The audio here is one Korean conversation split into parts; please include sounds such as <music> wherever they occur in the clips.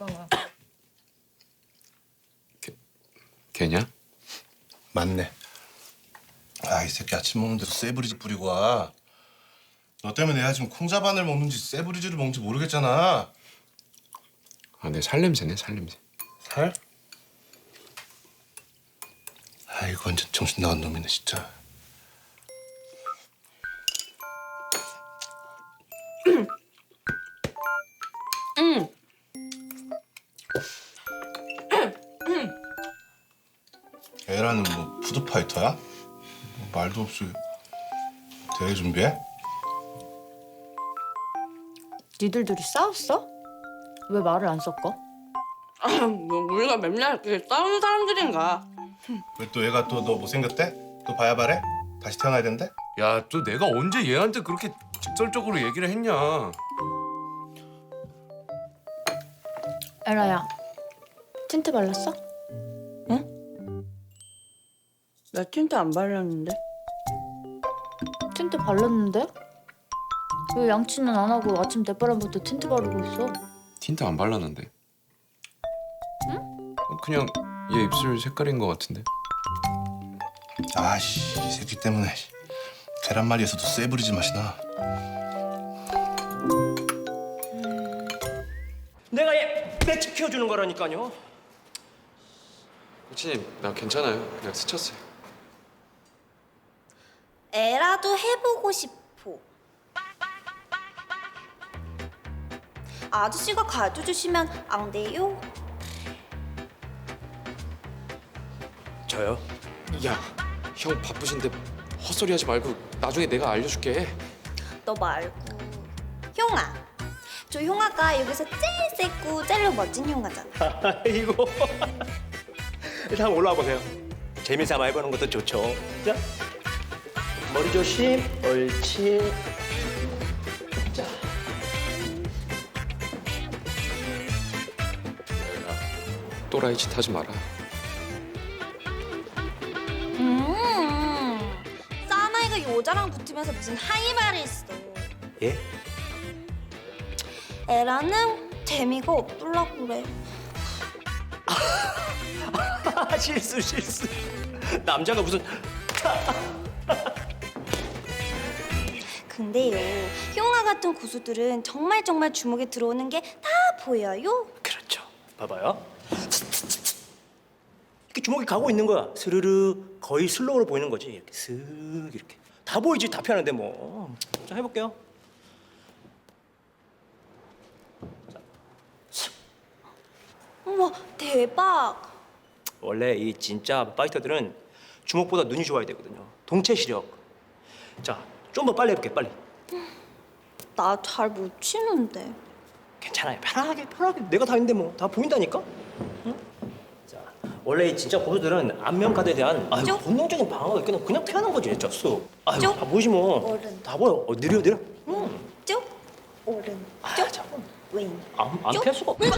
그러면 걔냐? 맞네. 아, 이 새끼 아침 먹는 데도 세브리즈 뿌리고 와. 너 때문에 내가 지금 콩자반을 먹는지 세브리즈를 먹는지 모르겠잖아. 아, 내 살냄새네, 살냄새. 살? 아, 이거 완전 정신 나간 놈이네, 진짜. 말도 없이 대회 준비해? 니들 둘이 싸웠어? 왜 말을 안 섞어? 뭐 우리가 맨날 이렇게 싸우는 사람들인가? 왜 또 얘가 또 너 못생겼대? 또 봐야 바래? 다시 태어나야 된대? 야, 또 내가 언제 얘한테 그렇게 직설적으로 얘기를 했냐? 에라야 틴트 발랐어? 나 틴트 안 발랐는데. 틴트 발랐는데? 왜 양치는 안 하고 아침 대바람부터 틴트 바르고 있어? 틴트 안 발랐는데. 응? 그냥 얘 입술 색깔인 것 같은데. 아씨, 이 새끼 때문에 계란말이에서도 세브리즈 맛이 나. 내가 얘 매치 키워주는 거라니까요. 코치님, 나 괜찮아요. 그냥 스쳤어요. 애라도 해보고 싶어. 아저씨가 가져주시면 안 돼요? 저요? 야, 형 바쁘신데 헛소리 하지 말고 나중에 내가 알려줄게. 너 말고. 형아. 저 형아가 여기서 제일 세고 제일 멋진 형아잖아. <laughs> 이거 일단 올라와 보세요. 재미삼아 해보는 것도 좋죠. 자, 머리 조심. 옳지. 자, 또라이 짓 하지 마라. 음. 사나이가 여자랑 붙으면서 무슨 하이말을 했어. 예? 애라는 재미가 없더라 그래. <laughs> 실수 실수. 남자가 무슨 <laughs> 근데요, 형아 같은 고수들은 정말 정말 주먹에 들어오는 게 다 보여요. 그렇죠. 봐봐요. 이렇게 주먹이 가고 있는 거야. 스르르 거의 슬로우로 보이는 거지. 이렇게 슥 이렇게 다 보이지 다 피하는데 뭐. 자 해볼게요. 어머, 대박. 원래 이 진짜 파이터들은 주먹보다 눈이 좋아야 되거든요. 동체 시력. 자, 좀 더 빨리 해볼게, 빨리. 나 잘 못 치는데. 괜찮아요. 편하게, 편하게. 내가 다 있는데 뭐 다 보인다니까. 응? 자, 원래 이 진짜 고수들은 안면 카드에 대한 아유, 쭉. 본능적인 방어가 있거든. 그냥 피하는 거지, 진짜 쑥. 아유, 쭉. 다 보이지 뭐. 어른. 다 보여. 어, 느려, 느려. 응. 쭉, 오른, 아, 쭉, 자, 왼. 안, 안 쭉. 피할 수가 없어.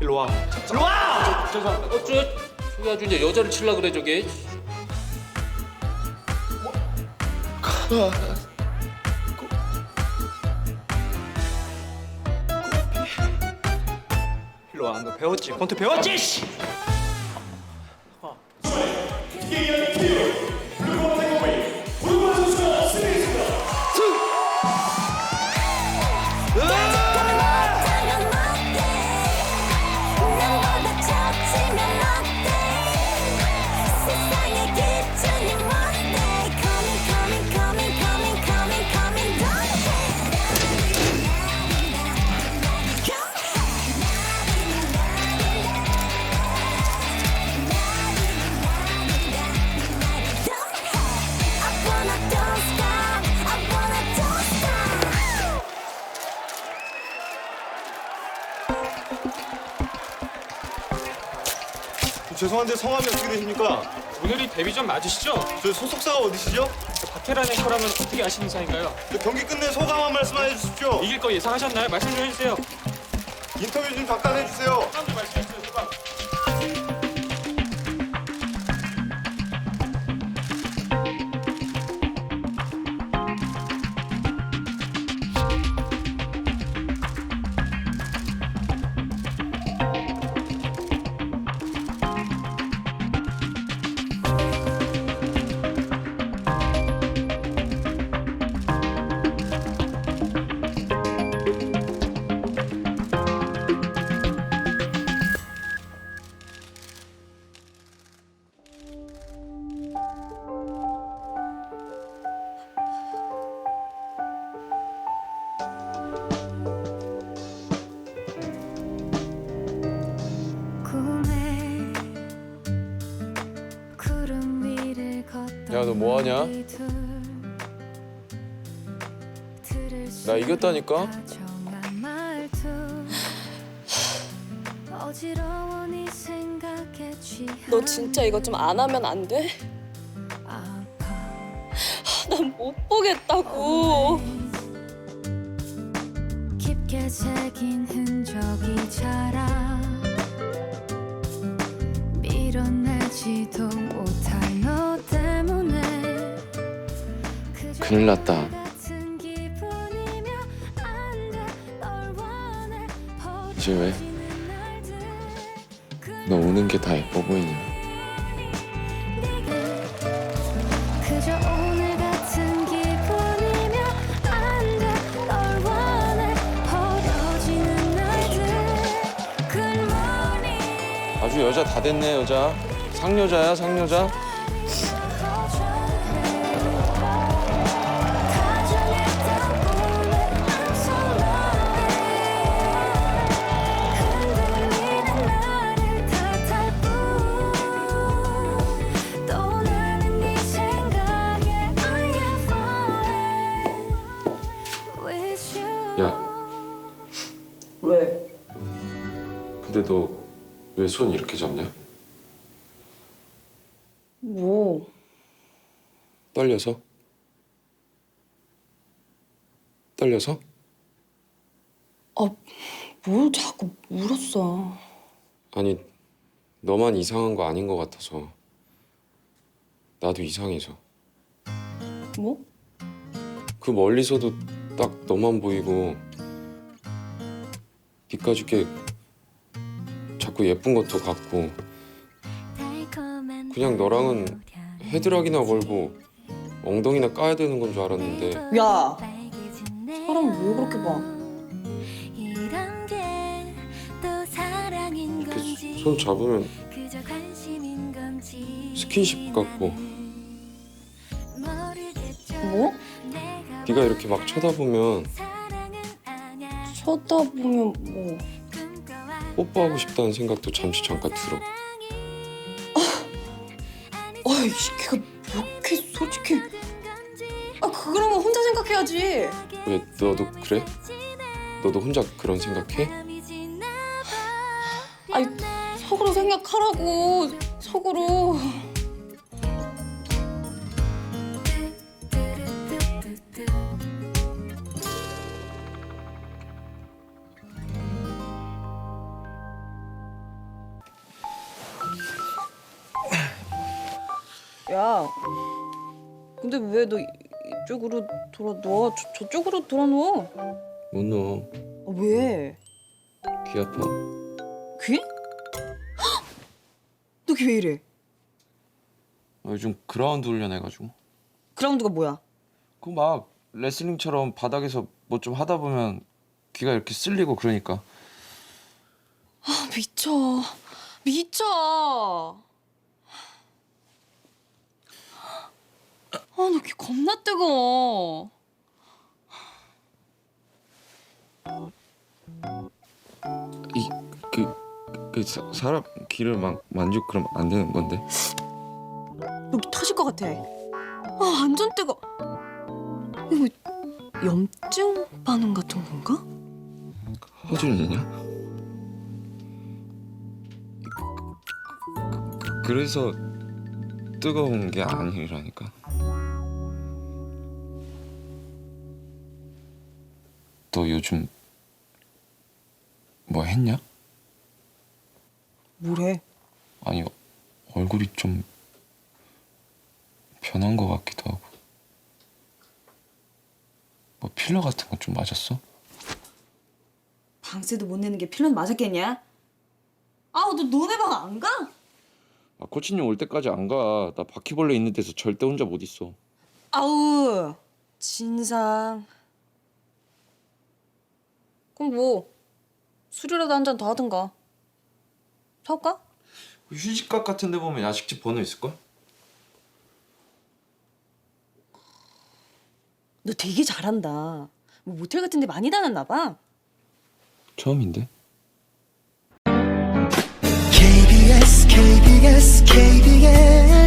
일로 와. 일로 와! 어, 저, 저기 아주 이제 여자를 칠라 그래 저게. 일로 와. 너 배웠지? 권투 배웠지? 씨! 죄송한데 성함이 어떻게 되십니까? 오늘이 데뷔전 맞으시죠? 저 소속사가 어디시죠? 박태란 앵커라면 어떻게 아시는 사이인가요? 저 경기 끝내 소감 한 말씀 해주십시오. 이길 거 예상하셨나요? 말씀 좀 해주세요. 인터뷰 좀 잠깐 해주세요. 사람들 말씀해 주세요. 야 너 뭐 하냐? 나 이겼다니까? 너 진짜 이거 좀 안 하면 안 돼? 난 못 보겠다고. 깊게 새긴 흔적이 자라 밀어내지도 큰일 났다. 이제 왜? 너 우는 게 다 예뻐 보이냐? 아주 여자 다 됐네 여자. 상여자야 상여자. 너 왜 손 이렇게 잡냐? 뭐? 떨려서? 떨려서? 뭘 자꾸 물었어? 아니 너만 이상한 거 아닌 것 같아서 나도 이상해서 뭐? 그 멀리서도 딱 너만 보이고 니까짓게 자꾸 예쁜 것도 같고 그냥 너랑은 헤드락이나 걸고 엉덩이나 까야 되는 건 줄 알았는데 야, 사람 왜 그렇게 봐? 이렇게 손 잡으면 스킨십 같고 뭐? 네가 이렇게 막 쳐다보면 쳐다보면 뭐? 뽀뽀하고 싶다는 생각도 잠시 잠깐 들어. 아이 걔가 이렇게 솔직히. 아 그러면 혼자 생각해야지. 왜 너도 그래? 너도 혼자 그런 생각해? 아이 속으로 생각하라고. 속으로 야 근데 왜 너 이쪽으로 돌아 누워 저, 저쪽으로 돌아 누워 못 넣어 아, 왜? 귀 아파 귀? 너 귀 왜 이래? 요즘 그라운드 훈련해가지고 그라운드가 뭐야? 그 막 레슬링처럼 바닥에서 뭐 좀 하다 보면 귀가 이렇게 쓸리고 그러니까 아, 미쳐. 미쳐. 아, 너귀 겁나 뜨거워. 이그 그 사람 귀를 막 만지고 그러면 안 되는 건데 여기 터질 것 같아. 아, 완전 뜨거. 이거 뭐 염증 반응 같은 건가? 허준이냐? 그래서 뜨거운 게 아니라니까 요즘 뭐 했냐? 뭐래? 아니 얼굴이 좀 변한 것 같기도 하고 뭐 필러 같은 거 좀 맞았어? 방세도 못 내는 게 필런 맞았겠냐? 아우, 너 너네 방 안 가? 아 코치님 올 때까지 안 가. 나 바퀴벌레 있는 데서 절대 혼자 못 있어. 아우, 진상. 그럼 뭐 술이라도 한 잔 더 하든가. 사올까? 휴식각 같은 데 보면 야식집 번호 있을걸? 너 되게 잘한다. 뭐 모텔 같은 데 많이 다녔나 봐. 처음인데? KBS KBS KBS